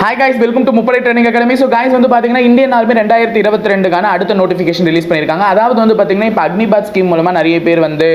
Hi guys welcome to முப்படை training academy so guys வந்து பார்த்தீங்கன்னா இந்தியன் ஆர்மி ரெண்டாயிரத்தி இருபத்தி ரெண்டுக்கான அடுத்த நோட்டிஃபிகேஷன் ரிலீஸ் பண்ணியிருக்காங்க. அதாவது வந்து பார்த்தீங்கன்னா இப்போ அக்னிபாத் ஸ்கீம் மூலமாக நிறைய பேர் வந்து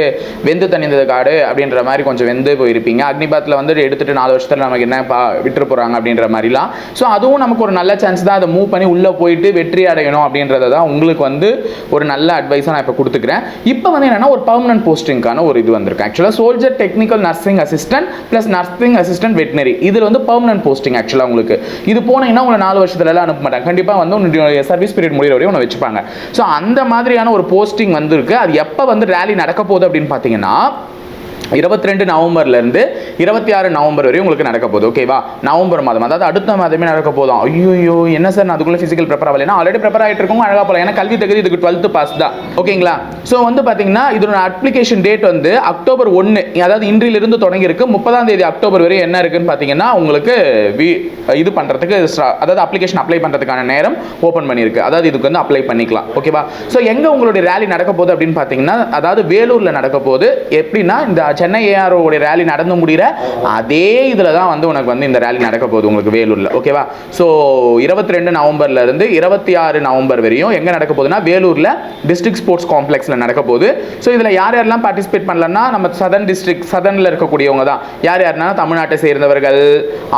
வெந்து தணிந்தது காடு அப்படின்ற மாதிரி கொஞ்சம் வெந்து போயிருப்பீங்க. அக்னிபாத்தில் வந்து எடுத்துகிட்டு நாலு வருஷத்தில் நமக்கு என்ன பா விட்டுரு போகிறாங்க அப்படின்ற மாதிரிலாம். ஸோ அதுவும் நமக்கு ஒரு நல்ல சான்ஸ் தான். அதை மூவ் பண்ணி உள்ளே போயிட்டு வெற்றி அடையணும் அப்படின்றத தான் உங்களுக்கு வந்து ஒரு நல்ல அட்வைஸாக நான் இப்போ கொடுத்துக்கிறேன். இப்போ வந்து என்னன்னா ஒரு பர்மனன்ட் போஸ்டிங்கான ஒரு இது வந்திருக்கு. ஆக்சுவலாக soldier technical nursing assistant plus nursing assistant veterinary இதில் வந்து பர்மனன்ட் போஸ்டிங் ஆக்சுவலாக உங்களுக்கு இது போனீங்கன்னா உங்களை நாலு வருஷத்துல எல்லாம் அனுப்ப மாட்டாங்க. கண்டிப்பாக வந்து உன்னுடைய சர்வீஸ் பீரியட் முடிகிற வரையும் உன்னை வச்சுப்பாங்க. ஸோ அந்த மாதிரியான ஒரு போஸ்டிங் வந்திருக்கு. அது எப்போ வந்து ரேலி நடக்க போகுது அப்படின்னு பார்த்தீங்கன்னா இருபத்தி ரெண்டு நவம்பர்லேருந்து இருபத்தி ஆறு நவம்பர் வரையும் உங்களுக்கு நடக்க போகுது. ஓகேவா நவம்பர் மாதம். அதாவது அடுத்த மாதமே நடக்க போதும். ஐயோ என்ன சார் நான் அதுக்குள்ளே ஃபிசிக்கல் ப்ரிப்பேர் ஆகலைன்னா? ஆல்ரெடி ப்ரிப்பேர் ஆகிட்டு இருக்கோம். அழகாக போகலாம் ஏன்னா கல்வி தகுதி இதுக்கு டுவெல்த்து பாஸ் தான். ஓகேங்களா ஸோ வந்து பார்த்தீங்கன்னா இதோட அப்ளிகேஷன் டேட் வந்து அக்டோபர் ஒன்று அதாவது இன்றிலிருந்து தொடங்கி இருக்கு முப்பதாம் தேதி அக்டோபர் வரை என்ன இருக்குன்னு பார்த்தீங்கன்னா உங்களுக்கு வி- இது பண்ணுறதுக்கு அதாவது அப்ளிகேஷன் அப்ளை பண்ணுறதுக்கான நேரம் ஓப்பன் பண்ணியிருக்கு. அதாவது இதுக்கு வந்து அப்ளை பண்ணிக்கலாம். ஓகேவா ஸோ எங்கே உங்களுடைய ரேலி நடக்க போகுது அப்படின்னு பார்த்தீங்கன்னா அதாவது வேலூரில் நடக்க போகுது. எப்படின்னா இந்த சென்னை ஏஆர்ஓடைய ரேலி நடந்து முடிகிற அதே இதில் தான் வந்து உனக்கு வந்து இந்த ரேலி நடக்க போகுது உங்களுக்கு வேலூரில். ஓகேவா ஸோ இருபத்தி ரெண்டு நவம்பர்ல இருந்து இருபத்தி ஆறு நவம்பர் வரையும் எங்கே நடக்க போகுதுன்னா வேலூரில் டிஸ்ட்ரிக்ட் ஸ்போர்ட்ஸ் காம்ப்ளெக்ஸில் நடக்க போகுது. ஸோ இதில் யார் யாரெல்லாம் பார்ட்டிசிபேட் பண்ணலன்னா நம்ம சதன் டிஸ்ட்ரிக்ட் சதனில் இருக்கக்கூடியவங்க தான். யார் யாருன்னா தமிழ்நாட்டை சேர்ந்தவர்கள்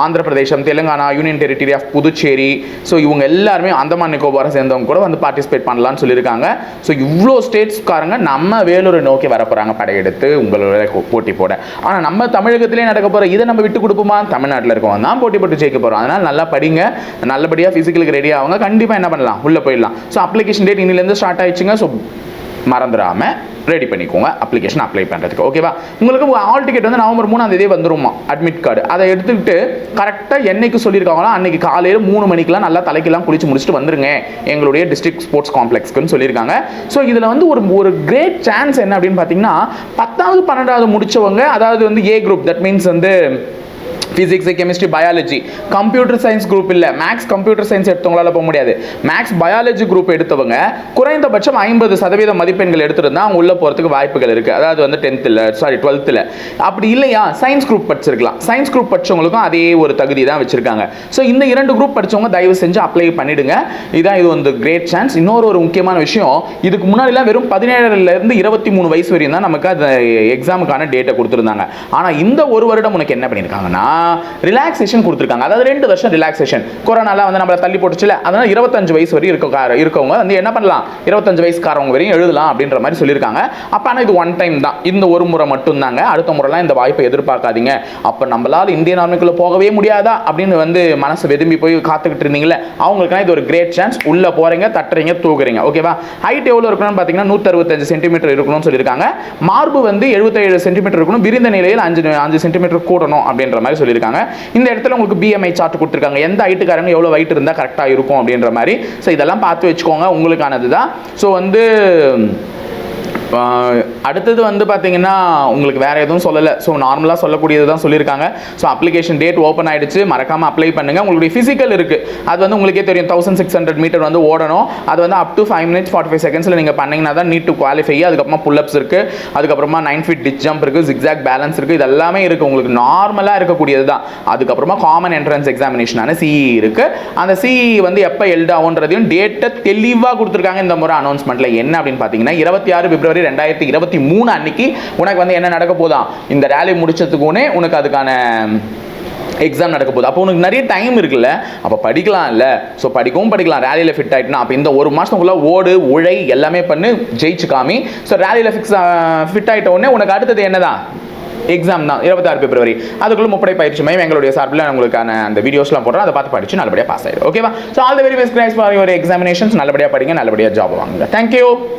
Andhra Pradesh Telangana union territory of Puducherry. So இவங்க எல்லாருமே அந்தமான் நிக்கோபாரை சேர்ந்தவங்க கூட வந்து பார்ட்டிசிபேட் பண்ணலாம்னு சொல்லியிருக்காங்க. ஸோ இவ்வளோ ஸ்டேட்ஸ்காரங்க நம்ம வேலூரை நோக்கி வரப்போகிறாங்க படையெடுத்து உங்களோட போட்டி போட. ஆனால் நம்ம தமிழகத்திலே நடக்க போகிற இதை நம்ம விட்டு கொடுப்போமா? தமிழ்நாட்டில் இருக்கவங்க தான் போட்டி போட்டு ஜெயிக்க போகிறோம் அதனால் நல்லா படிங்க. நல்லபடியாக ஃபிசிக்கலுக்கு ரெடி ஆகுங்க கண்டிப்பாக என்ன பண்ணலாம்? உள்ளே போயிடலாம். ஸோ அப்ளிகேஷன் டேட் இன்னிலேருந்து ஸ்டார்ட் ஆயிடுச்சுங்க. ஸோ மறந்துடாமல் ரெடி பண்ணிக்கோங்க. அப்ளிகேஷன் அப்ளை பண்ணுறதுக்கு ஓகேவா உங்களுக்கு ஆல் டிக்கெட் வந்து நவம்பர் மூணாம் தேதி வந்துருமா? அட்மிட் கார்டு அதை எடுத்துக்கிட்டு கரெக்டாக என்னைக்கு சொல்லியிருக்காங்களோ அன்னைக்கு காலையில் மூணு மணிக்கெலாம் நல்லா தலைக்கெல்லாம் குளிச்சு முடிச்சுட்டு வந்துருங்க. எங்களுடைய டிஸ்ட்ரிக்ட் ஸ்போர்ட்ஸ் காம்ப்ளெக்ஸ்க்குன்னு சொல்லியிருக்காங்க. ஸோ இதில் வந்து ஒரு ஒரு கிரேட் சான்ஸ் என்ன அப்படின்னு பார்த்தீங்கன்னா பத்தாவது பன்னெண்டாவது முடித்தவங்க அதாவது வந்து ஏ குரூப் தட் மீன்ஸ் வந்து physics chemistry biology computer science group இல்லை. மேக்ஸ் கம்ப்யூட்டர் சயின்ஸ் எடுத்தவங்களால போக முடியாது. மேக்ஸ் பயாலஜி குரூப் எடுத்தவங்க குறைந்தபட்சம் ஐம்பது சதவீத மதிப்பெண்கள் எடுத்திருந்தா அவங்க உள்ளே போகிறதுக்கு வாய்ப்புகள் இருக்குது அதாவது வந்து டென்த்தில் சாரி டுவெல்த்தில் அப்படி இல்லையா? சயின்ஸ் குரூப் படிச்சிருக்கலாம். சயின்ஸ் குரூப் படித்தவங்களுக்கும் அதே ஒரு தகுதி தான் வச்சுருக்காங்க. ஸோ இந்த இரண்டு குரூப் படித்தவங்க தயவு செஞ்சு அப்ளை பண்ணிடுங்க. இதான் இது வந்து கிரேட் சான்ஸ் இன்னொரு ஒரு முக்கியமான விஷயம் இதுக்கு முன்னாடிலாம் வெறும் பதினேழுலேருந்து இருபத்தி மூணு வயசு வரையும் தான் நமக்கு அந்த எக்ஸாமுக்கான டேட்டை கொடுத்துருந்தாங்க. ஆனால் இந்த ஒரு வருடம் உனக்கு என்ன பண்ணியிருக்காங்கன்னா ரிலாக்ஸேஷன் கொடுத்துருக்காங்க. அதாவது ரெண்டு வருஷம் ரிலாக்ஸேஷன் கொரோனாலாம் வந்து நம்மளை தள்ளி போட்டுச்சுல அதனால் இருபத்தஞ்சு வயசு வரையும் இருக்க இருக்கவங்க வந்து என்ன பண்ணலாம்? இருபத்தஞ்சு வயசுக்காரவங்க வரையும் எழுதலாம் அப்படின்ற மாதிரி சொல்லியிருக்காங்க. அப்போ ஆனால் இது ஒன் டைம் தான். இந்த ஒரு முறை மட்டும்தாங்க. அடுத்த முறைலாம் இந்த வாய்ப்பை எதிர்பார்க்காதீங்க. அப்போ நம்மளால் இந்தியன் ஆர்மிக்குள்ளே போகவே முடியாதா? அப்படின்னு வந்து மனசு வெதும்பி போய் காத்துக்கிட்டு இருந்தீங்களே அவங்களுக்குலாம் இது ஒரு கிரேட் சான்ஸ் உள்ளே போகிறீங்க தட்டுறீங்க தூக்குறீங்க ஓகேவா ஹைட் எவ்வளோ இருக்கணும்னு பார்த்தீங்கன்னா நூற்றறுபத்தஞ்சு சென்டிமீட்டர் இருக்கணும்னு சொல்லியிருக்காங்க. மார்பு வந்து எழுபத்தேழு சென்டிமீட்டர் இருக்கணும். விரிந்த நிலையில் அஞ்சு அஞ்சு சென்டிமீட்டர் கூடணும் அப்படின்ற மாதிரி சொல்லியிருக்காங்க இந்த இடத்துல உங்களுக்கு பிஎம்ஐ சார்ட் கொடுத்துருக்காங்க. எந்த ஹைட்டுக்காரங்க எவ்வளோ வெயிட் இருந்தால் கரெக்டாக இருக்கும் அப்படின்ற மாதிரி. ஸோ இதெல்லாம் பார்த்து வச்சுக்கோங்க. உங்களுக்கானது தான் ஸோ வந்து அடுத்தது வந்து பார்த்தீங்கன்னா உங்களுக்கு வேறு எதுவும் சொல்லலை. ஸோ நார்மலாக சொல்லக்கூடியது தான் சொல்லியிருக்காங்க. ஸோ அப்ளிகேஷன் டேட் ஓப்பன் ஆகிடுச்சு மறக்காமல் அப்ளை பண்ணுங்கள் உங்களுடைய ஃபிசிக்கல் இருக்குது அது வந்து உங்களுக்கே தெரியும். தௌசண்ட் சிக்ஸ் ஹண்ட்ரட் மீட்டர் வந்து ஓடணும். அது வந்து up to five minutes forty five செகண்ட்ஸில் நீங்கள் பண்ணிங்கன்னா தான் நீட் டு குவாலிஃபை அதுக்கப்புறமா புல்லப்ஸ் இருக்குது அதுக்கப்புறமா நைன் ஃபீட் டிச் ஜம்ப் இருக்குது ஜிக்ஸாக் பேலன்ஸ் இருக்குது இது எல்லாமே இருக்குது உங்களுக்கு நார்மலாக இருக்கக்கூடியது தான். அதுக்கப்புறமா காமன் என்ட்ரன்ஸ் எக்ஸாமினேஷனான சிஇ இருக்குது அந்த சிஇ வந்து எப்போ எல்டாகுன்றதையும் டேட்டை தெளிவாக கொடுத்துருக்காங்க இந்த முறை அனௌன்ஸ்மெண்ட்டில் என்ன அப்படின்னு பார்த்தீங்கன்னா இருபத்தி ஆறு பிப்ரவரி ரெண்டாயிரத்தி இருபத்தி மூணு அன்னைக்கு உனக்கு வந்து என்ன நடக்க போதான் இந்த ரேலி முடிச்சதுக்குனே உனக்கு அதுக்கான எக்ஸாம் நடக்க போகுது. அப்போ உனக்கு நிறைய டைம் இருக்குல்ல? அப்போ படிக்கலாம் இல்லை ஸோ படிக்கவும் படிக்கலாம். ரேலியில் ஃபிட் ஆகிட்டுனா அப்போ இந்த ஒரு மாதத்துக்குள்ளே ஓடு உழை எல்லாமே பண்ணு ஜெயிச்சு காமி. ஸோ ரேலியில் ஃபிக்ஸ் ஃபிட் ஆகிட்ட உடனே உனக்கு அடுத்தது என்னதான் எக்ஸாம் தான். இருபத்தாறு பிப்ரவரி அதுக்குள்ள முப்படை பயிற்சி மையம் எங்களுடைய சார்பில் உங்களுக்கான அந்த வீடியோஸ்லாம் போடுறோம் அதை பார்த்து படிச்சு நல்லபடியாக பாஸ் ஆயிடும் ஓகேவா so all the very best guys for your examinations நல்லபடியாக படிங்க நல்லபடியாக ஜாப் வாங்குங்க. தேங்க்யூ